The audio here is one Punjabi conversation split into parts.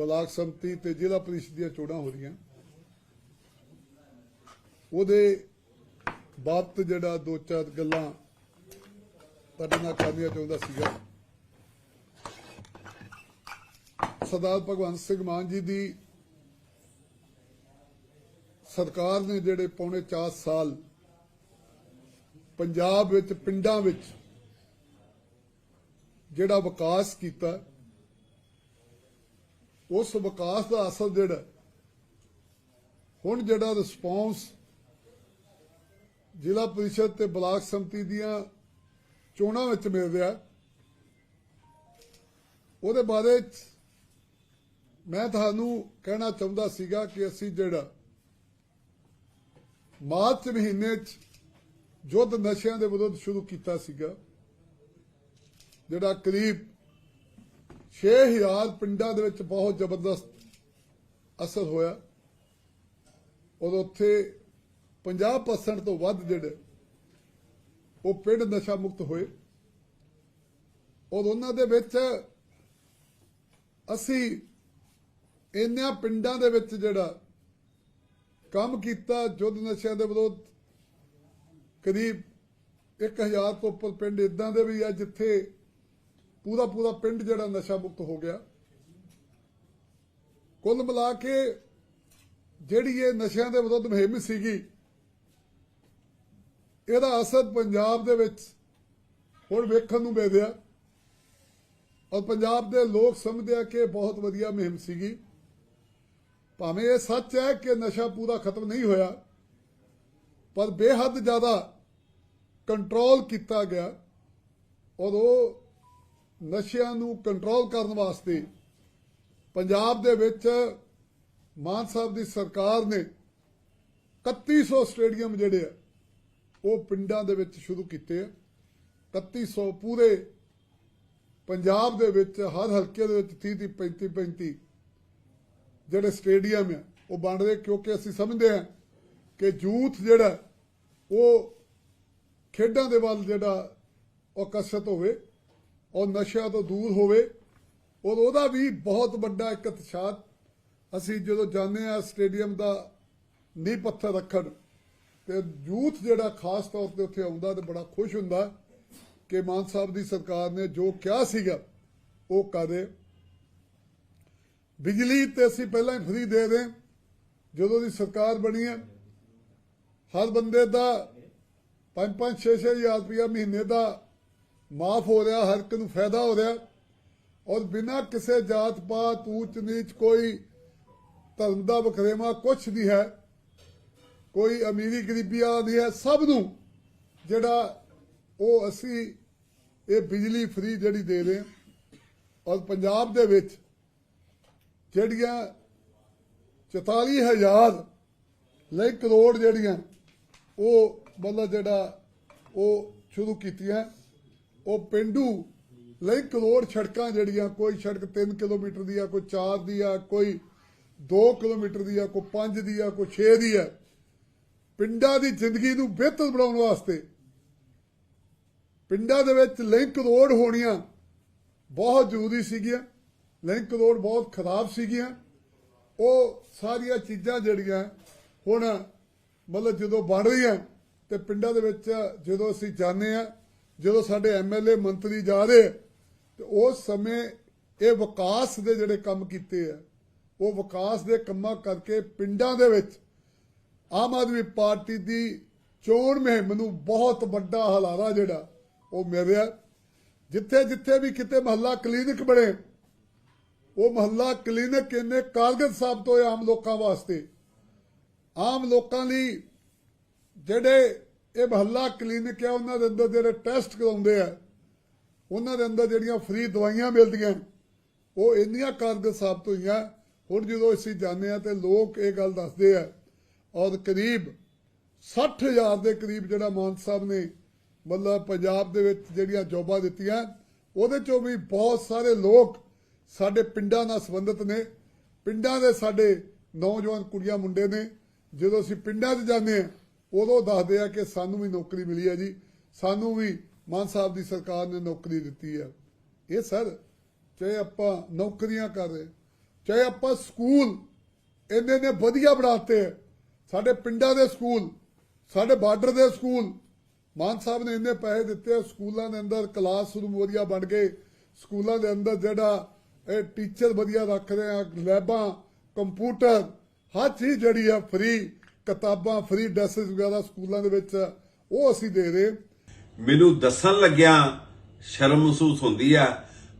ਬਲਾਕ ਸੰਮਤੀ ਤੇ ਜ਼ਿਲ੍ਹਾ ਪ੍ਰੀਸ਼ਦ ਦੀਆਂ ਚੋਣਾਂ ਹੋ ਰਹੀਆਂ। ਉਹਦੇ ਬਾਬਤ ਜਿਹੜਾ ਦੋ ਚਾਰ ਗੱਲਾਂ ਤੁਹਾਡੇ ਨਾਲ ਕਰਨੀਆਂ ਚਾਹੁੰਦਾ ਸੀਗਾ। ਸਰਦਾਰ ਭਗਵੰਤ ਸਿੰਘ ਮਾਨ ਜੀ ਦੀ ਸਰਕਾਰ ਨੇ ਜਿਹੜੇ ਪੌਣੇ 4 ਸਾਲ ਪੰਜਾਬ ਵਿੱਚ ਪਿੰਡਾਂ ਵਿੱਚ ਜਿਹੜਾ ਵਿਕਾਸ ਕੀਤਾ ਉਸ ਵਿਕਾਸ ਦਾ ਅਸਰ ਜਿਹੜਾ ਹੁਣ ਜਿਹੜਾ ਰਿਸਪੌਂਸ ਜ਼ਿਲ੍ਹਾ ਪ੍ਰੀਸ਼ਦ ਤੇ ਬਲਾਕ ਸੰਮਤੀ ਦੀਆਂ ਚੋਣਾਂ ਵਿੱਚ ਮਿਲ ਰਿਹਾ ਉਹਦੇ ਬਾਰੇ ਮੈਂ ਤੁਹਾਨੂੰ ਕਹਿਣਾ ਚਾਹੁੰਦਾ ਸੀਗਾ ਕਿ ਅਸੀਂ ਜਿਹੜਾ ਮਾਰਚ ਮਹੀਨੇ 'ਚ ਯੁੱਧ ਨਸ਼ਿਆਂ ਦੇ ਵਿਰੁੱਧ ਸ਼ੁਰੂ ਕੀਤਾ ਸੀਗਾ, ਜਿਹੜਾ ਕਰੀਬ 6000 ਪਿੰਡਾਂ ਦੇ ਵਿੱਚ ਬਹੁਤ ਜ਼ਬਰਦਸਤ ਅਸਰ ਹੋਇਆ। ਔਰ ਉੱਥੇ 50% ਤੋਂ ਵੱਧ ਜਿਹੜੇ ਉਹ ਪਿੰਡ ਨਸ਼ਾ ਮੁਕਤ ਹੋਏ। ਔਰ ਉਹਨਾਂ ਦੇ ਵਿੱਚ ਅਸੀਂ ਇੰਨਿਆਂ ਪਿੰਡਾਂ ਦੇ ਵਿੱਚ ਜਿਹੜਾ ਕੰਮ ਕੀਤਾ ਯੁੱਧ ਨਸ਼ਿਆਂ ਦੇ ਵਿਰੁੱਧ ਕਰੀਬ 1000 ਤੋਂ ਉੱਪਰ ਪਿੰਡ ਇਦਾਂ ਦੇ ਵੀ ਆ ਜਿੱਥੇ ਪੂਰਾ ਪੂਰਾ ਪਿੰਡ ਜਿਹੜਾ ਨਸ਼ਾ ਮੁਕਤ ਹੋ ਗਿਆ। ਕੁੱਲ ਮਿਲਾ ਕੇ ਜਿਹੜੀ ਇਹ ਨਸ਼ਿਆਂ ਦੇ ਵਿਰੁੱਧ ਮੁਹਿੰਮ ਸੀਗੀ, ਇਹਦਾ ਅਸਰ ਪੰਜਾਬ ਦੇ ਵਿੱਚ ਹੁਣ ਵੇਖਣ ਨੂੰ ਮਿਲ ਰਿਹਾ ਔਰ ਪੰਜਾਬ ਦੇ ਲੋਕ ਸਮਝਦੇ ਆ ਕਿ ਇਹ ਬਹੁਤ ਵਧੀਆ ਮੁਹਿੰਮ ਸੀਗੀ। ਭਾਵੇਂ ਇਹ ਸੱਚ ਹੈ ਕਿ ਨਸ਼ਾ ਪੂਰਾ ਖਤਮ ਨਹੀਂ ਹੋਇਆ, ਪਰ ਬੇਹੱਦ ਜ਼ਿਆਦਾ ਕੰਟਰੋਲ ਕੀਤਾ ਗਿਆ। ਔਰ ਉਹ ਨਸ਼ਿਆਂ ਨੂੰ ਕੰਟਰੋਲ ਕਰਨ ਵਾਸਤੇ ਪੰਜਾਬ ਦੇ ਵਿੱਚ ਮਾਨ ਸਾਹਿਬ ਦੀ ਸਰਕਾਰ ਨੇ 3100 ਸਟੇਡੀਅਮ ਜਿਹੜੇ ਆ, ਉਹ ਪਿੰਡਾਂ ਦੇ ਵਿੱਚ ਸ਼ੁਰੂ ਕੀਤੇ ਆ। 3100 ਪੂਰੇ ਪੰਜਾਬ ਦੇ ਵਿੱਚ, ਹਰ ਹਲਕੇ ਦੇ ਵਿੱਚ 30 30 35 35 ਜਿਹੜੇ ਸਟੇਡੀਅਮ ਆ, ਉਹ ਬਣ ਰਹੇ। ਕਿਉਂਕਿ ਅਸੀਂ ਸਮਝਦੇ ਹਾਂ ਕਿ ਯੂਥ ਜਿਹੜਾ, ਉਹ ਖੇਡਾਂ ਦੇ ਵੱਲ ਜਿਹੜਾ ਆਕਰਸ਼ਿਤ ਹੋਵੇ ਔਰ ਨਸ਼ਿਆਂ ਤੋਂ ਦੂਰ ਹੋਵੇ, ਔਰ ਉਹਦਾ ਵੀ ਬਹੁਤ ਵੱਡਾ ਇੱਕ ਉਤਸ਼ਾਹ ਅਸੀਂ ਜਦੋਂ ਜਾਂਦੇ ਆ ਸਟੇਡੀਅਮ ਦਾ ਨੀਂਹ ਪੱਥਰ ਰੱਖਣ, ਤੇ ਯੂਥ ਜਿਹੜਾ ਖਾਸ ਤੌਰ ਤੇ ਉੱਥੇ ਆਉਂਦਾ ਤੇ ਬੜਾ ਖੁਸ਼ ਹੁੰਦਾ ਕਿ ਮਾਨ ਸਾਹਿਬ ਦੀ ਸਰਕਾਰ ਨੇ ਜੋ ਕਿਹਾ ਸੀਗਾ, ਉਹ ਕਰੇ ਬਿਜਲੀ ਤੇ ਅਸੀਂ ਪਹਿਲਾਂ ਹੀ ਫਰੀ ਦੇ ਦੇ ਜਦੋਂ ਦੀ ਸਰਕਾਰ ਬਣੀ ਹੈ, ਹਰ ਬੰਦੇ ਦਾ 5-5 6-6 ਹਜ਼ਾਰ ਰੁਪਇਆ ਮਹੀਨੇ ਦਾ ਮਾਫ ਹੋ ਰਿਹਾ, ਹਰ ਇੱਕ ਨੂੰ ਫਾਇਦਾ ਹੋ ਰਿਹਾ। ਔਰ ਬਿਨਾਂ ਕਿਸੇ ਜਾਤ ਪਾਤ, ਊਚ ਨੀਚ ਕੋਈ ਧਰਮ ਦਾ ਵਖਰੇਵਾ ਕੁਛ ਨਹੀਂ ਹੈ। ਕੋਈ ਅਮੀਰੀ ਗਰੀਬੀ ਵਾਲਾ ਨਹੀਂ ਹੈ। ਸਭ ਨੂੰ ਜਿਹੜਾ ਉਹ ਅਸੀਂ ਇਹ ਬਿਜਲੀ ਫ੍ਰੀ ਜਿਹੜੀ ਦੇ ਰਹੇ ਔਰ ਪੰਜਾਬ ਦੇ ਵਿੱਚ ਜਿਹੜੀਆਂ 44000 ਲਈ ਕਰੋੜ ਜਿਹੜੀਆਂ ਉਹ ਮਤਲਬ ਜਿਹੜਾ ਉਹ ਸ਼ੁਰੂ ਕੀਤੀਆਂ। ਉਹ ਪਿੰਡੂ ਲਈ ਕਰੋੜ ਸੜਕਾਂ ਜਿਹੜੀਆਂ, ਕੋਈ ਸੜਕ 3 ਕਿਲੋਮੀਟਰ ਦੀ ਆ, ਕੋਈ 4 ਦੀ ਆ, ਕੋਈ 2 ਕਿਲੋਮੀਟਰ ਦੀ ਆ, ਕੋਈ 5 ਦੀ ਆ, ਕੋਈ 6 ਦੀ ਆ, ਪਿੰਡਾਂ ਦੀ ਜ਼ਿੰਦਗੀ ਨੂੰ ਬਿਹਤਰ ਬਣਾਉਣ ਵਾਸਤੇ ਪਿੰਡਾਂ ਦੇ ਵਿੱਚ ਲਿੰਕ ਰੋਡ ਹੋਣੀਆਂ ਬਹੁਤ ਜ਼ਰੂਰੀ ਸੀਗੀਆਂ, ਲਿੰਕ ਰੋਡ ਬਹੁਤ ਖਰਾਬ ਸੀਗੀਆਂ। ਉਹ ਸਾਰੀਆਂ ਚੀਜ਼ਾਂ ਜਿਹੜੀਆਂ ਹੁਣ ਮਤਲਬ ਜਦੋਂ ਬਣ ਰਹੀਆਂ ਤੇ ਪਿੰਡਾਂ ਦੇ ਵਿੱਚ ਜਦੋਂ ਅਸੀਂ ਜਾਂਦੇ ਆ ਜਦੋਂ ਸਾਡੇ ਐਮਐਲਏ ਮੰਤਰੀ ਜਾ ਰਹੇ, ਤੇ ਉਸ ਸਮੇਂ ਇਹ ਵਿਕਾਸ ਦੇ ਜਿਹੜੇ ਕੰਮ ਕੀਤੇ ਆ, ਉਹ ਵਿਕਾਸ ਦੇ ਕੰਮਾਂ ਕਰਕੇ ਪਿੰਡਾਂ ਦੇ ਵਿੱਚ ਆਮ ਆਦਮੀ ਪਾਰਟੀ ਦੀ ਚੋਣ ਮੁਹਿੰਮ ਨੂੰ ਬਹੁਤ ਵੱਡਾ ਹਲਾਰਾ ਜਿਹੜਾ, ਉਹ ਮਿਲ ਰਿਹਾ। ਜਿੱਥੇ ਜਿੱਥੇ ਵੀ ਕਿਤੇ ਮਹੱਲਾ ਕਲੀਨਿਕ ਬਣੇ, ਉਹ ਮਹੱਲਾ ਕਲੀਨਿਕ ਇੰਨੇ ਕਾਰਗਰ ਸਾਬਤ ਹੋਏ ਆਮ ਲੋਕਾਂ ਵਾਸਤੇ। ਆਮ ਲੋਕਾਂ ਲਈ ਜਿਹੜੇ ਇਹ ਮਹੱਲਾ ਕਲੀਨਿਕ ਹੈ, ਉਹਨਾਂ ਦੇ ਅੰਦਰ ਜਿਹੜੇ ਟੈਸਟ ਕਰਾਉਂਦੇ ਆ, ਉਹਨਾਂ ਦੇ ਅੰਦਰ ਜਿਹੜੀਆਂ ਫ੍ਰੀ ਦਵਾਈਆਂ ਮਿਲਦੀਆਂ, ਉਹ ਇੰਨੀਆਂ ਕਾਰਗਰ ਸਾਬਤ ਹੋਈਆਂ, ਹੁਣ ਜਦੋਂ ਅਸੀਂ ਜਾਂਦੇ ਆ ਤੇ ਲੋਕ ਇਹ ਗੱਲ ਦੱਸਦੇ ਆ, ਔਰ ਕਰੀਬ 60000 ਦੇ ਕਰੀਬ ਜਿਹੜਾ ਮਾਨ ਸਾਹਿਬ ਨੇ ਮਤਲਬ ਪੰਜਾਬ ਦੇ ਵਿੱਚ ਜਿਹੜੀਆਂ ਜੋਬਾਂ ਦਿੱਤੀਆਂ, ਉਹਦੇ ਚੋਂ ਵੀ ਬਹੁਤ ਸਾਰੇ ਲੋਕ ਸਾਡੇ ਪਿੰਡਾਂ ਨਾਲ ਸੰਬੰਧਿਤ ਨੇ। ਪਿੰਡਾਂ ਦੇ ਸਾਡੇ ਨੌਜਵਾਨ ਕੁੜੀਆਂ ਮੁੰਡੇ ਨੇ, ਜਦੋਂ ਅਸੀਂ ਪਿੰਡਾਂ 'ਚ ਜਾਂਦੇ ਆ ਉਦੋਂ ਦੱਸਦੇ ਆ ਕਿ ਸਾਨੂੰ ਵੀ ਨੌਕਰੀ ਮਿਲੀ ਹੈ ਜੀ ਸਾਨੂੰ ਵੀ ਮਾਨ ਸਾਹਿਬ ਦੀ ਸਰਕਾਰ ਨੇ ਨੌਕਰੀ ਦਿੱਤੀ ਹੈ ਇਹ ਸਰ, ਚਾਹੇ ਆਪਾਂ ਨੌਕਰੀਆਂ ਕਰ ਰਹੇ, ਚਾਹੇ ਆਪਾਂ ਸਕੂਲ ਇੰਨੇ ਨੇ ਵਧੀਆ ਬਣਾਤੇ ਹੈ। ਸਾਡੇ ਪਿੰਡਾਂ ਦੇ ਸਕੂਲ, ਸਾਡੇ ਬਾਰਡਰ ਦੇ ਸਕੂਲ, ਮਾਨ ਸਾਹਿਬ ਨੇ ਇੰਨੇ ਪੈਸੇ ਦਿੱਤੇ ਸਕੂਲਾਂ ਦੇ ਅੰਦਰ ਕਲਾਸਰੂਮ ਵਧੀਆ ਬਣ ਗਏ ਸਕੂਲਾਂ ਦੇ ਅੰਦਰ ਜਿਹੜਾ ਇਹ ਟੀਚਰ ਵਧੀਆ ਰੱਖਦੇ ਆ, ਲੈਬਾਂ ਕੰਪਿਊਟਰ ਹਰ ਚੀਜ਼ ਜਿਹੜੀ ਆ ਫ੍ਰੀ ਕਿਤਾਬਾਂ ਫ੍ਰੀ ਡਰੈਸਸ ਵਗੈਰਾ ਸਕੂਲਾਂ ਦੇ ਵਿੱਚ ਉਹ ਅਸੀਂ ਦੇ ਰਹੇ। ਮੈਨੂੰ ਦੱਸਣ ਲੱਗਿਆ ਸ਼ਰਮ ਮਹਿਸੂਸ ਹੁੰਦੀ ਆ,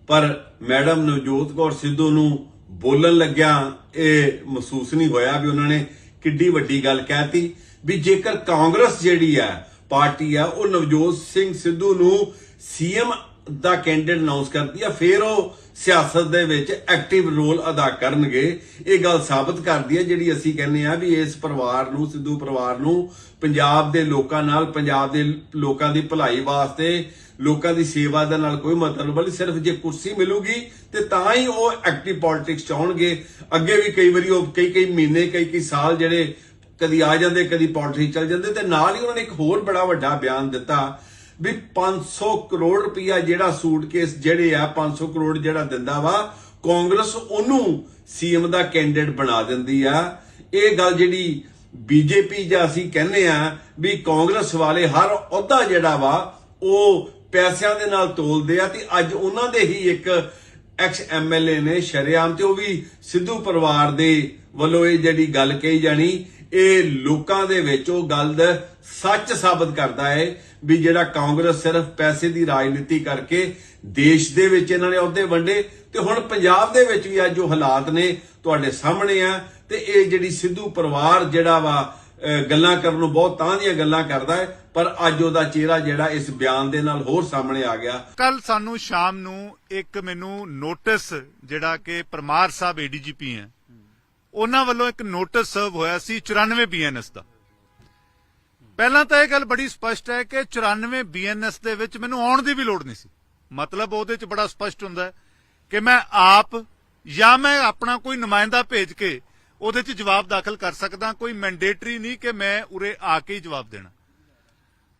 ਪਰ ਮੈਡਮ ਨਵਜੋਤ ਕੌਰ ਸਿੱਧੂ ਨੂੰ ਬੋਲਣ ਲੱਗਿਆ ਇਹ ਮਹਿਸੂਸ ਨਹੀਂ ਹੋਇਆ ਵੀ ਉਹਨਾਂ ਨੇ ਕਿੱਡੀ ਵੱਡੀ ਗੱਲ ਕਹਿਤੀ ਵੀ ਜੇਕਰ ਕਾਂਗਰਸ ਜਿਹੜੀ ਆ, ਪਾਰਟੀ ਆ, ਉਹ ਨਵਜੋਤ ਸਿੰਘ ਸਿੱਧੂ ਨੂੰ ਸੀਐਮ ਦਾ ਕੈਂਡੀਡੇਟ ਅਨਾਉਂਸ ਕਰਦੀ ਆ, ਫਿਰ ਉਹ ਸਿਆਸਤ ਦੇ ਵਿੱਚ ਐਕਟਿਵ ਰੋਲ ਅਦਾ ਕਰਨਗੇ। ਇਹ ਗੱਲ ਸਾਬਤ ਕਰਦੀ ਹੈ ਜਿਹੜੀ ਅਸੀਂ ਕਹਿੰਦੇ ਆ ਵੀ ਇਸ ਪਰਿਵਾਰ ਨੂੰ, ਸਿੱਧੂ ਪਰਿਵਾਰ ਨੂੰ ਪੰਜਾਬ ਦੇ ਲੋਕਾਂ ਨਾਲ, ਪੰਜਾਬ ਦੇ ਲੋਕਾਂ ਦੀ ਭਲਾਈ ਵਾਸਤੇ, ਲੋਕਾਂ ਦੀ ਸੇਵਾ ਦੇ ਨਾਲ ਕੋਈ ਮਤਲਬ ਨਹੀਂ, ਸਿਰਫ ਜੇ ਕੁਰਸੀ ਮਿਲੂਗੀ ਤੇ ਤਾਂ ਹੀ ਉਹ ਐਕਟਿਵ ਪੋਲਿਟਿਕਸ ਚ ਆਉਣਗੇ। ਅੱਗੇ ਵੀ ਕਈ ਵਾਰੀ ਉਹ ਕਈ ਕਈ ਮਹੀਨੇ, ਕਈ ਕਈ ਸਾਲ ਜਿਹੜੇ ਕਦੀ ਆ ਜਾਂਦੇ, ਕਦੀ ਪੋਲਿਟਿਕਸ ਚੱਲ ਜਾਂਦੇ, ਤੇ ਨਾਲ ਹੀ ਉਹਨਾਂ ਨੇ ਇੱਕ ਹੋਰ ਬੜਾ ਵੱਡਾ ਬਿਆਨ ਦਿੱਤਾ ਵੀ 500 ਕਰੋੜ ਰੁਪਇਆ ਜਿਹੜਾ ਸੂਟਕੇਸ ਜਿਹੜੇ ਆ 500 ਕਰੋੜ ਜਿਹੜਾ ਦਿੰਦਾ ਵਾ, ਕਾਂਗਰਸ ਉਹਨੂੰ ਸੀਐਮ ਦਾ ਕੈਂਡੀਡੇਟ ਬਣਾ ਦਿੰਦੀ ਆ। ਇਹ ਗੱਲ ਜਿਹੜੀ ਬੀਜੇਪੀ ਜਾਂ ਅਸੀਂ ਕਹਿੰਦੇ ਆ ਵੀ ਕਾਂਗਰਸ ਵਾਲੇ ਹਰ ਅਹੁਦਾ ਜਿਹੜਾ ਵਾ, ਉਹ ਪੈਸਿਆਂ ਦੇ ਨਾਲ ਤੋਲਦੇ ਆ ਤੇ ਅੱਜ ਉਹਨਾਂ ਦੇ ਹੀ ਇੱਕ ਐਕਸ ਐਮਐਲਏ ਨੇ ਸ਼ਰੇਆਮ ਤੇ ਉਹ ਵੀ ਸਿੱਧੂ ਪਰਿਵਾਰ ਦੇ ਵੱਲੋਂ ਇਹ ਜਿਹੜੀ ਗੱਲ ਕਹੀ ਜਾਣੀ ਇਹ ਲੋਕਾਂ ਦੇ ਵਿੱਚ ਉਹ ਗੱਲ ਸੱਚ ਸਾਬਤ ਕਰਦਾ ਹੈ ਵੀ ਜਿਹੜਾ ਕਾਂਗਰਸ ਸਿਰਫ ਪੈਸੇ ਦੀ ਰਾਜਨੀਤੀ ਕਰਕੇ ਦੇਸ਼ ਦੇ ਵਿੱਚ ਇਹਨਾਂ ਨੇ ਅਹੁਦੇ ਵੰਡੇ ਤੇ ਹੁਣ ਪੰਜਾਬ ਦੇ ਵਿੱਚ ਵੀ ਅੱਜ ਜੋ ਹਾਲਾਤ ਨੇ ਤੁਹਾਡੇ ਸਾਹਮਣੇ ਆ ਤੇ ਇਹ ਜਿਹੜੀ ਸਿੱਧੂ ਪਰਿਵਾਰ ਜਿਹੜਾ ਵਾ ਗੱਲਾਂ ਕਰਨ ਨੂੰ ਬਹੁਤ ਤਾਂ ਦੀਆਂ ਗੱਲਾਂ ਕਰਦਾ ਹੈ ਪਰ ਅੱਜ ਉਹਦਾ ਚਿਹਰਾ ਜਿਹੜਾ ਇਸ ਬਿਆਨ ਦੇ ਨਾਲ ਹੋਰ ਸਾਹਮਣੇ ਆ ਗਿਆ। ਕੱਲ ਸਾਨੂੰ ਸ਼ਾਮ ਨੂੰ ਇੱਕ ਮੈਨੂੰ ਨੋਟਿਸ ਜਿਹੜਾ ਕਿ ਪਰਮਾਰ ਸਾਹਿਬ ਏਡੀਜੀਪੀ ਹੈ ਉਹਨਾਂ ਵੱਲੋਂ ਇੱਕ ਨੋਟਿਸ ਸਰਵ ਹੋਇਆ ਸੀ 94 ਬੀਐਨਐਸ ਦਾ। ਪਹਿਲਾਂ ਤਾਂ ਇਹ ਗੱਲ ਬੜੀ ਸਪਸ਼ਟ ਹੈ ਕਿ 94 ਬੀਐਨਐਸ ਦੇ ਵਿੱਚ ਮੈਨੂੰ ਆਉਣ ਦੀ ਵੀ ਲੋੜ ਨਹੀਂ ਸੀ। ਮਤਲਬ ਉਹਦੇ ਚ ਬੜਾ ਸਪਸ਼ਟ ਹੁੰਦਾ ਹੈ ਕਿ ਮੈਂ ਆਪ ਜਾਂ ਮੈਂ ਆਪਣਾ ਕੋਈ ਨੁਮਾਇੰਦਾ ਭੇਜ ਕੇ ਉਹਦੇ ਚ ਜਵਾਬ ਦਾਖਲ ਕਰ ਸਕਦਾ, ਕੋਈ ਮੈਂਡੇਟਰੀ ਨਹੀਂ ਕਿ ਮੈਂ ਉਰੇ ਆ ਕੇ ਹੀ ਜਵਾਬ ਦੇਣਾ।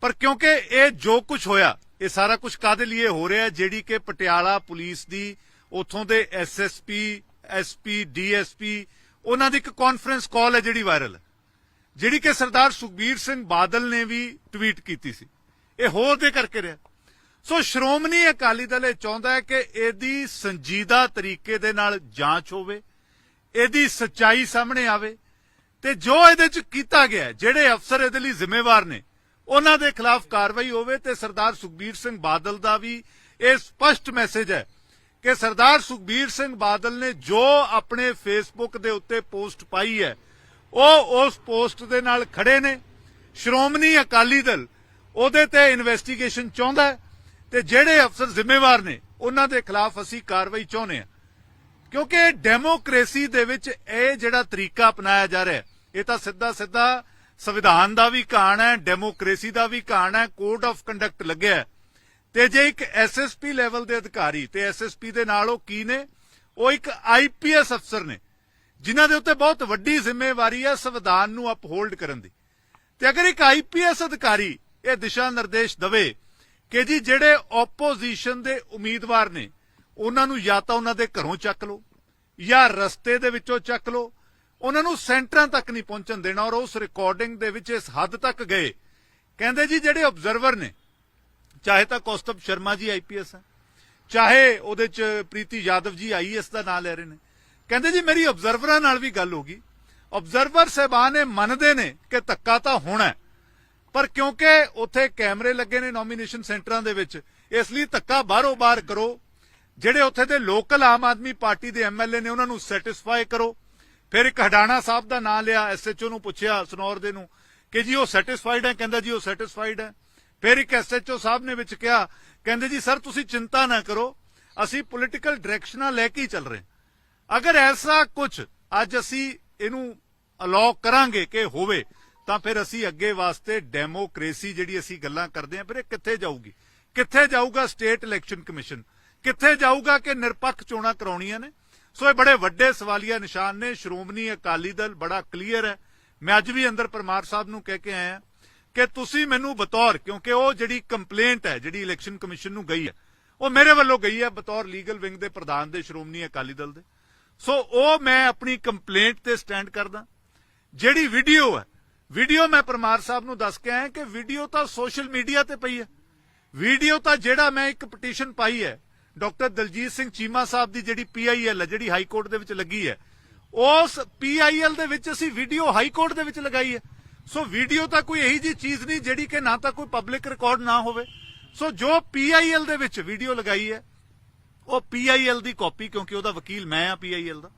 ਪਰ ਕਿਉਂਕਿ ਇਹ ਜੋ ਕੁਝ ਹੋਇਆ, ਇਹ ਸਾਰਾ ਕੁਝ ਕਾਦੇ ਲਈ ਹੋ ਰਿਹਾ ਜਿਹੜੀ ਕਿ ਪਟਿਆਲਾ ਪੁਲਿਸ ਦੀ, ਉਥੋਂ ਦੇ ਐਸਐਸਪੀ ਐਸਪੀ ਡੀਐਸਪੀ ਉਹਨਾਂ ਦੀ ਇੱਕ ਕਾਨਫਰੰਸ ਕਾਲ ਹੈ ਜਿਹੜੀ ਵਾਇਰਲ ਹੈ। ਜਿਹੜੀ ਕਿ ਸਰਦਾਰ ਸੁਖਬੀਰ ਸਿੰਘ ਬਾਦਲ ਨੇ ਵੀ ਟਵੀਟ ਕੀਤੀ ਸੀ। ਇਹ ਹੋਰ ਦੇ ਕਰਕੇ ਰਿਹਾ। ਸੋ ਸ਼੍ਰੋਮਣੀ ਅਕਾਲੀ ਦਲ ਇਹ ਚਾਹੁੰਦਾ ਹੈ ਕਿ ਇਹਦੀ ਸੰਜੀਦਾ ਤਰੀਕੇ ਦੇ ਨਾਲ ਜਾਂਚ ਹੋਵੇ, ਇਹਦੀ ਸੱਚਾਈ ਸਾਹਮਣੇ ਆਵੇ ਤੇ ਜੋ ਇਹਦੇ ਚ ਕੀਤਾ ਗਿਆ ਜਿਹੜੇ ਅਫਸਰ ਇਹਦੇ ਲਈ ਜ਼ਿੰਮੇਵਾਰ ਨੇ, ਉਹਨਾਂ ਦੇ ਖਿਲਾਫ ਕਾਰਵਾਈ ਹੋਵੇ ਤੇ ਸਰਦਾਰ ਸੁਖਬੀਰ ਸਿੰਘ ਬਾਦਲ ਦਾ ਵੀ ਇਹ ਸਪਸ਼ਟ ਮੈਸੇਜ ਹੈ ਕਿ ਸਰਦਾਰ ਸੁਖਬੀਰ ਸਿੰਘ ਬਾਦਲ ਨੇ ਜੋ ਆਪਣੇ ਫੇਸਬੁੱਕ ਦੇ ਉੱਤੇ ਪੋਸਟ ਪਾਈ ਹੈ, ਉਹ ਉਸ ਪੋਸਟ ਦੇ ਨਾਲ ਖੜੇ ਨੇ। ਸ਼੍ਰੋਮਣੀ ਅਕਾਲੀ ਦਲ ਉਹਦੇ ਤੇ ਇਨਵੈਸਟੀਗੇਸ਼ਨ ਚਾਹੁੰਦਾ ਹੈ ਤੇ ਜਿਹੜੇ ਅਫਸਰ ਜ਼ਿੰਮੇਵਾਰ ਨੇ, ਉਹਨਾਂ ਦੇ ਖਿਲਾਫ ਅਸੀਂ ਕਾਰਵਾਈ ਚਾਹੁੰਦੇ ਹਾਂ। ਕਿਉਂਕਿ ਡੈਮੋਕ੍ਰੇਸੀ ਦੇ ਵਿੱਚ ਇਹ ਜਿਹੜਾ ਤਰੀਕਾ ਅਪਣਾਇਆ ਜਾ ਰਿਹਾ ਇਹ ਤਾਂ ਸਿੱਧਾ ਸਿੱਧਾ ਸੰਵਿਧਾਨ ਦਾ ਵੀ ਘਾਣ ਹੈ, ਡੈਮੋਕ੍ਰੇਸੀ ਦਾ ਵੀ ਘਾਣ ਹੈ, ਕੋਡ ਆਫ ਕੰਡਕਟ ਲੱਗਿਆ ਤੇ ਜੇ ਇੱਕ ਐਸਐਸਪੀ ਲੈਵਲ ਦੇ ਅਧਿਕਾਰੀ ਤੇ ਐਸਐਸਪੀ ਦੇ ਨਾਲ ਉਹ ਕੀ ਨੇ? ਉਹ ਇੱਕ ਆਈਪੀਐਸ ਅਫਸਰ ਨੇ, ਜਿਨ੍ਹਾਂ ਦੇ ਉੱਤੇ ਬਹੁਤ ਵੱਡੀ ਜ਼ਿੰਮੇਵਾਰੀ ਹੈ ਸੰਵਿਧਾਨ ਨੂੰ ਅਪਹੋਲਡ ਕਰਨ ਦੀ। ਤੇ ਅਗਰ ਇੱਕ ਆਈਪੀਐਸ ਅਧਿਕਾਰੀ ਇਹ ਦਿਸ਼ਾ ਨਿਰਦੇਸ਼ ਦਵੇ ਕਿ ਜੀ ਜਿਹੜੇ ਆਪੋਜੀਸ਼ਨ ਦੇ ਉਮੀਦਵਾਰ ਨੇ, ਉਹਨਾਂ ਨੂੰ ਜਾਂ ਤਾਂ ਉਹਨਾਂ ਦੇ ਘਰੋਂ ਚੱਕ ਲਓ, ਜਾਂ ਰਸਤੇ ਦੇ ਵਿੱਚੋਂ ਚੱਕ ਲਓ, ਉਹਨਾਂ ਨੂੰ ਸੈਂਟਰਾਂ ਤੱਕ ਨਹੀਂ ਪਹੁੰਚਣ ਦੇਣਾ ਔਰ ਉਸ ਰਿਕਾਰਡਿੰਗ ਦੇ ਵਿੱਚ ਇਸ ਹੱਦ ਤੱਕ ਗਏ। ਕਹਿੰਦੇ ਜੀ ਜਿਹੜੇ ਆਬਜ਼ਰਵਰ ਨੇ ਚਾਹੇ ਤਾਂ ਕੌਸਤਬ ਸ਼ਰਮਾ ਜੀ ਆਈਪੀਐਸ ਹੈ, ਚਾਹੇ ਉਹਦੇ ਚ ਪ੍ਰੀਤੀ ਯਾਦਵ ਜੀ ਆਈਐਸ ਦਾ ਨਾਮ ਲੈ ਰਹੇ ਨੇ। ਕਹਿੰਦੇ ਜੀ, ਮੇਰੀ ਆਬਜ਼ਰਵਰਾਂ ਨਾਲ ਵੀ ਗੱਲ ਹੋ ਗਈ। ਆਬਜ਼ਰਵਰ ਸਹਿਬਾਨ ਇਹ ਮੰਨਦੇ ਨੇ ਕਿ ਧੱਕਾ ਤਾਂ ਹੋਣਾ ਪਰ ਕਿਉਂਕਿ ਉੱਥੇ ਕੈਮਰੇ ਲੱਗੇ ਨੇ ਨੋਮੀਨੇਸ਼ਨ ਸੈਂਟਰਾਂ ਦੇ ਵਿੱਚ, ਇਸ ਲਈ ਧੱਕਾ ਬਾਹਰੋਂ ਬਾਹਰ ਕਰੋ। ਜਿਹੜੇ ਉੱਥੇ ਦੇ ਲੋਕਲ ਆਮ ਆਦਮੀ ਪਾਰਟੀ ਦੇ ਐਮਐਲਏ ਨੇ, ਉਹਨਾਂ ਨੂੰ ਸੈਟੀਸਫਾਈ ਕਰੋ। ਫਿਰ ਇੱਕ ਹਡਾਣਾ ਸਾਹਿਬ ਦਾ ਨਾਮ ਲਿਆ ਐਸਐਚਓ ਨੂੰ ਪੁੱਛਿਆ, ਸਨੌਰ ਦੇ ਨੂੰ, ਕਿ ਜੀ ਉਹ ਸੈਟੀਸਫਾਈਡ ਹੈ? ਕਹਿੰਦਾ ਜੀ ਉਹ ਸੈਟੀਸਫਾਈਡ ਹੈ। ਫਿਰ ਇੱਕ ਐਸਐਚਓ ਸਾਹਿਬ ਨੇ ਵਿੱਚ ਕਿਹਾ, ਕਹਿੰਦੇ ਜੀ, ਸਰ, ਤੁਸੀਂ ਚਿੰਤਾ ਨਾ ਕਰੋ, ਅਸੀਂ ਪੋਲੀਟੀਕਲ ਡਾਇਰੈਕਸ਼ਨਾਂ ਲੈ ਕੇ ਹੀ ਚੱਲ ਰਹੇ ਅਗਰ ਐਸਾ ਕੁਝ ਅੱਜ ਅਸੀਂ ਇਹਨੂੰ ਅਲਾਉ ਕਰਾਂਗੇ ਕਿ ਹੋਵੇ, ਤਾਂ ਫਿਰ ਅਸੀਂ ਅੱਗੇ ਵਾਸਤੇ ਡੈਮੋਕ੍ਰੇਸੀ ਜਿਹੜੀ ਅਸੀਂ ਗੱਲਾਂ ਕਰਦੇ ਹਾਂ, ਫਿਰ ਇਹ ਕਿੱਥੇ ਜਾਊਗੀ? ਕਿੱਥੇ ਜਾਊਗਾ ਸਟੇਟ ਇਲੈਕਸ਼ਨ ਕਮਿਸ਼ਨ? ਕਿੱਥੇ ਜਾਊਗਾ ਕਿ ਨਿਰਪੱਖ ਚੋਣਾਂ ਕਰਾਉਣੀਆਂ ਨੇ? ਸੋ ਇਹ ਬੜੇ ਵੱਡੇ ਸਵਾਲੀਆ ਨਿਸ਼ਾਨ ਨੇ। ਸ਼੍ਰੋਮਣੀ ਅਕਾਲੀ ਦਲ ਬੜਾ ਕਲੀਅਰ ਹੈ। ਮੈਂ ਅੱਜ ਵੀ ਅੰਦਰ ਪਰਮਾਰ ਸਾਹਿਬ ਨੂੰ ਕਹਿ ਕੇ ਆਇਆ ਕਿ ਤੁਸੀਂ ਮੈਨੂੰ ਬਤੌਰ, ਕਿਉਂਕਿ ਉਹ ਜਿਹੜੀ ਕੰਪਲੇਂਟ ਹੈ, ਜਿਹੜੀ ਇਲੈਕਸ਼ਨ ਕਮਿਸ਼ਨ ਨੂੰ ਗਈ ਹੈ, ਉਹ ਮੇਰੇ ਵੱਲੋਂ ਗਈ ਹੈ, ਬਤੌਰ ਲੀਗਲ ਵਿੰਗ ਦੇ ਪ੍ਰਧਾਨ ਦੇ, ਸ਼੍ਰੋਮਣੀ ਅਕਾਲੀ ਦਲ ਦੇ। ਸੋ ਉਹ ਮੈਂ ਆਪਣੀ ਕੰਪਲੇਂਟ ਤੇ ਸਟੈਂਡ ਕਰਦਾ। ਜਿਹੜੀ ਵੀਡੀਓ ਹੈ ਵੀਡੀਓ ਮੈਂ ਪਰਮਾਰ ਸਾਹਿਬ ਨੂੰ ਦੱਸ ਕੇ ਆਇਆ ਕਿ ਵੀਡੀਓ ਤਾਂ ਸੋਸ਼ਲ ਮੀਡੀਆ ਤੇ ਪਈ ਹੈ। ਵੀਡੀਓ ਤਾਂ ਜਿਹੜਾ ਮੈਂ ਇੱਕ ਪਟੀਸ਼ਨ ਪਾਈ ਹੈ, ਡਾਕਟਰ ਦਲਜੀਤ ਸਿੰਘ ਚੀਮਾ ਸਾਹਿਬ ਦੀ ਜਿਹੜੀ ਪੀਆਈਐਲ ਹੈ, ਜਿਹੜੀ ਹਾਈ ਕੋਰਟ ਦੇ ਵਿੱਚ ਲੱਗੀ ਹੈ, ਉਸ ਪੀਆਈਐਲ ਦੇ ਵਿੱਚ ਅਸੀਂ ਵੀਡੀਓ ਹਾਈ ਕੋਰਟ ਦੇ ਵਿੱਚ ਲਗਾਈ ਹੈ। ਸੋ ਵੀਡੀਓ ਤਾਂ ਕੋਈ ਇਹੀ ਜੀ ਚੀਜ਼ ਨਹੀਂ ਜਿਹੜੀ ਕਿ ਨਾ ਤਾਂ ਕੋਈ ਪਬਲਿਕ ਰਿਕਾਰਡ ਨਾ ਹੋਵੇ। ਸੋ ਜੋ ਪੀਆਈਐਲ ਦੇ ਵਿੱਚ ਵੀਡੀਓ ਲਗਾਈ ਹੈ, ਉਹ ਪੀਆਈਐਲ ਦੀ ਕਾਪੀ ਕਿਉਂਕਿ ਉਹਦਾ ਵਕੀਲ ਮੈਂ ਆ ਪੀਆਈਐਲ ਦਾ।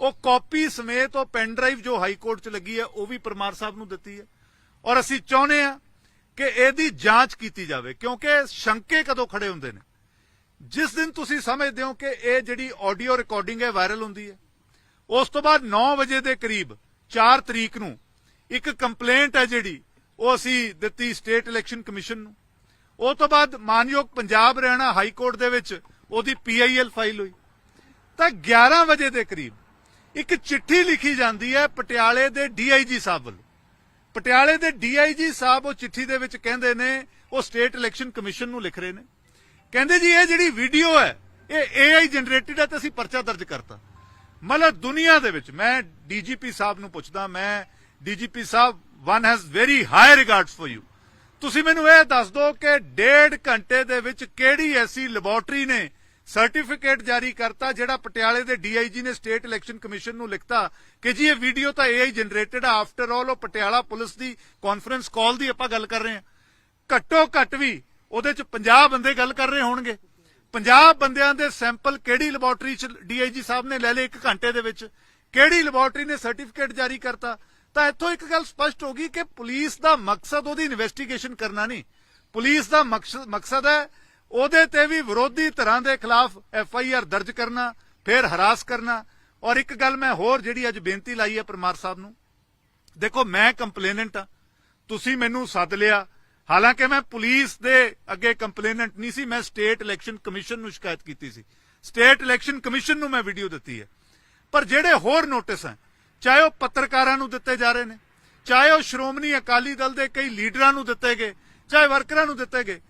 ਉਹ ਕਾਪੀ ਸਮੇਤ ਉਹ ਪੈਨ ਡਰਾਈਵ ਜੋ ਹਾਈ ਕੋਰਟ 'ਚ ਲੱਗੀ ਹੈ, ਉਹ ਵੀ ਪਰਮਾਰ ਸਾਹਿਬ ਨੂੰ ਦਿੱਤੀ ਹੈ। ਔਰ ਅਸੀਂ ਚਾਹੁੰਦੇ ਆ ਕਿ ਇਹਦੀ ਜਾਂਚ ਕੀਤੀ ਜਾਵੇ, ਕਿਉਂਕਿ ਸ਼ੰਕੇ ਕਦੋਂ ਖੜੇ ਹੁੰਦੇ ਨੇ। ਜਿਸ ਦਿਨ ਤੁਸੀਂ ਸਮਝਦੇ ਹੋ ਕਿ ਇਹ ਜਿਹੜੀ ਆਡੀਓ ਰਿਕਾਰਡਿੰਗ ਹੈ ਵਾਇਰਲ ਹੁੰਦੀ ਹੈ, ਉਸ ਤੋਂ ਬਾਅਦ 9 ਵਜੇ ਦੇ ਕਰੀਬ 4 ਤਰੀਕ ਨੂੰ ਇੱਕ ਕੰਪਲੇਂਟ ਹੈ ਜਿਹੜੀ, ਉਹ ਅਸੀਂ ਦਿੱਤੀ ਸਟੇਟ ਇਲੈਕਸ਼ਨ ਕਮਿਸ਼ਨ ਨੂੰ। ਉਹ ਤੋਂ ਬਾਅਦ ਮਾਨਯੋਗ ਪੰਜਾਬ ਹਰਿਆਣਾ ਹਾਈ ਕੋਰਟ ਦੇ ਵਿੱਚ, ਉਹਦੀ ਪੀਆਈਐਲ ਫਾਈਲ ਹੋਈ। ਤਾਂ 11 ਵਜੇ ਦੇ ਕਰੀਬ ਇੱਕ ਚਿੱਠੀ ਲਿਖੀ ਜਾਂਦੀ ਹੈ ਪਟਿਆਲੇ ਦੇ ਡੀਆਈਜੀ ਸਾਹਿਬ ਵੱਲੋਂ। ਪਟਿਆਲੇ ਦੇ ਡੀਆਈਜੀ ਸਾਹਿਬ ਉਹ ਚਿੱਠੀ ਦੇ ਵਿੱਚ ਕਹਿੰਦੇ ਨੇ, ਉਹ ਸਟੇਟ ਇਲੈਕਸ਼ਨ ਕਮਿਸ਼ਨ ਨੂੰ ਲਿਖ ਰਹੇ ਨੇ। ਕਹਿੰਦੇ ਜੀ, ਇਹ ਜਿਹੜੀ ਵੀਡੀਓ ਹੈ, ਇਹ ਏਆਈ ਜਨਰੇਟਡ ਹੈ ਤੇ ਅਸੀਂ ਪਰਚਾ ਦਰਜ ਕਰਤਾ। ਮਤਲਬ ਦੁਨੀਆ ਦੇ ਵਿੱਚ, ਮੈਂ ਡੀਜੀਪੀ ਸਾਹਿਬ ਨੂੰ ਪੁੱਛਦਾ, ਮੈਂ DGP sahib one has very high regards for you ਤੁਸੀਂ ਮੈਨੂੰ ਇਹ ਦੱਸ ਦਿਓ ਕਿ ਡੇਢ ਘੰਟੇ ਦੇ ਵਿੱਚ ਕਿਹੜੀ ਐਸੀ ਲੈਬੋਰਟਰੀ ਨੇ ਸਰਟੀਫਿਕੇਟ ਜਾਰੀ ਕਰਤਾ ਜਿਹੜਾ ਪਟਿਆਲੇ ਦੇ ਡੀਆਈਜੀ ਨੇ ਸਟੇਟ ਇਲੈਕਸ਼ਨ ਕਮਿਸ਼ਨ ਨੂੰ ਲਿਖਤਾ ਕਿ ਜੀ ਇਹ ਵੀਡੀਓ ਤਾਂ ਏਆਈ ਜਨਰੇਟਡ ਆ। ਆਫਟਰ ਆਲ ਉਹ ਪਟਿਆਲਾ ਪੁਲਿਸ ਦੀ ਕਾਨਫਰੰਸ ਕਾਲ ਦੀ ਆਪਾਂ ਗੱਲ ਕਰ ਰਹੇ ਹਾਂ। ਘੱਟੋ ਘੱਟ ਵੀ ਉਹਦੇ ਚ 50 ਬੰਦੇ ਗੱਲ ਕਰ ਰਹੇ ਹੋਣਗੇ। 50 ਬੰਦਿਆਂ ਦੇ ਸੈਂਪਲ ਕਿਹੜੀ ਲੈਬੋਰਟਰੀ ਚ ਡੀਆਈਜੀ ਸਾਹਿਬ ਨੇ ਲੈ ਲਏ 1 ਘੰਟੇ ਦੇ ਵਿੱਚ? ਕਿਹੜੀ ਲੈਬੋਰਟਰੀ ਨੇ ਸਰਟੀਫਿਕੇਟ ਜਾਰੀ ਕਰਤਾ? ਤਾਂ ਇੱਥੋਂ ਇੱਕ ਗੱਲ ਸਪਸ਼ਟ ਹੋ ਗਈ ਕਿ ਪੁਲਿਸ ਦਾ ਮਕਸਦ ਉਹਦੀ ਇਨਵੈਸਟੀਗੇਸ਼ਨ ਕਰਨਾ ਨਹੀਂ। ਪੁਲਿਸ ਦਾ ਮਕਸਦ ਹੈ ਉਹਦੇ ਤੇ ਵੀ ਵਿਰੋਧੀ ਧਿਰਾਂ ਦੇ ਖਿਲਾਫ ਐਫ ਆਈ ਆਰ ਦਰਜ ਕਰਨਾ, ਫਿਰ ਹਰਾਸ ਕਰਨਾ। ਔਰ ਇੱਕ ਗੱਲ ਮੈਂ ਹੋਰ ਜਿਹੜੀ ਅੱਜ ਬੇਨਤੀ ਲਾਈ ਹੈ ਪਰਮਾਰ ਸਾਹਿਬ ਨੂੰ। ਦੇਖੋ, ਮੈਂ ਕੰਪਲੇਨੈਂਟ ਆ ਤੁਸੀਂ ਮੈਨੂੰ ਸੱਦ ਲਿਆ। ਹਾਲਾਂਕਿ ਮੈਂ ਪੁਲਿਸ ਦੇ ਅੱਗੇ ਕੰਪਲੇਨੈਂਟ ਨਹੀਂ ਸੀ, ਮੈਂ ਸਟੇਟ ਇਲੈਕਸ਼ਨ ਕਮਿਸ਼ਨ ਨੂੰ ਸ਼ਿਕਾਇਤ ਕੀਤੀ ਸੀ। ਸਟੇਟ ਇਲੈਕਸ਼ਨ ਕਮਿਸ਼ਨ ਨੂੰ ਮੈਂ ਵੀਡੀਓ ਦਿੱਤੀ ਹੈ। ਪਰ ਜਿਹੜੇ ਹੋਰ ਨੋਟਿਸ ਹੈ ਚਾਹੇ ਉਹ ਪੱਤਰਕਾਰਾਂ ਨੂੰ ਦਿੱਤੇ ਜਾ ਰਹੇ ਨੇ, ਚਾਹੇ ਉਹ ਸ਼੍ਰੋਮਣੀ ਅਕਾਲੀ ਦਲ ਦੇ ਕਈ ਲੀਡਰਾਂ ਨੂੰ ਦਿੱਤੇ ਗਏ, ਚਾਹੇ ਵਰਕਰਾਂ ਨੂੰ ਦਿੱਤੇ ਗਏ,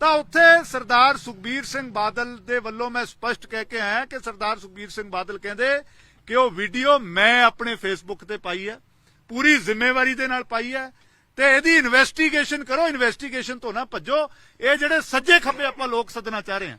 ਤਾਂ ਉੱਥੇ ਸਰਦਾਰ ਸੁਖਬੀਰ ਸਿੰਘ ਬਾਦਲ ਦੇ ਵੱਲੋਂ ਮੈਂ ਸਪਸ਼ਟ ਕਹਿ ਕੇ ਆਇਆ ਕਿ ਸਰਦਾਰ ਸੁਖਬੀਰ ਸਿੰਘ ਬਾਦਲ ਕਹਿੰਦੇ ਕਿ ਉਹ ਵੀਡੀਓ ਮੈਂ ਆਪਣੇ ਫੇਸਬੁੱਕ ਤੇ ਪਾਈ ਹੈ, ਪੂਰੀ ਜ਼ਿੰਮੇਵਾਰੀ ਦੇ ਨਾਲ ਪਾਈ ਹੈ, ਤੇ ਇਹਦੀ ਇਨਵੈਸਟੀਗੇਸ਼ਨ ਕਰੋ ਇਨਵੈਸਟੀਗੇਸ਼ਨ ਤੋਂ ਨਾ ਭੱਜੋ, ਇਹ ਜਿਹੜੇ ਸੱਜੇ ਖੱਬੇ ਆਪਾਂ ਲੋਕ ਸੱਦਣਾ ਚਾਹ ਰਹੇ ਹਾਂ।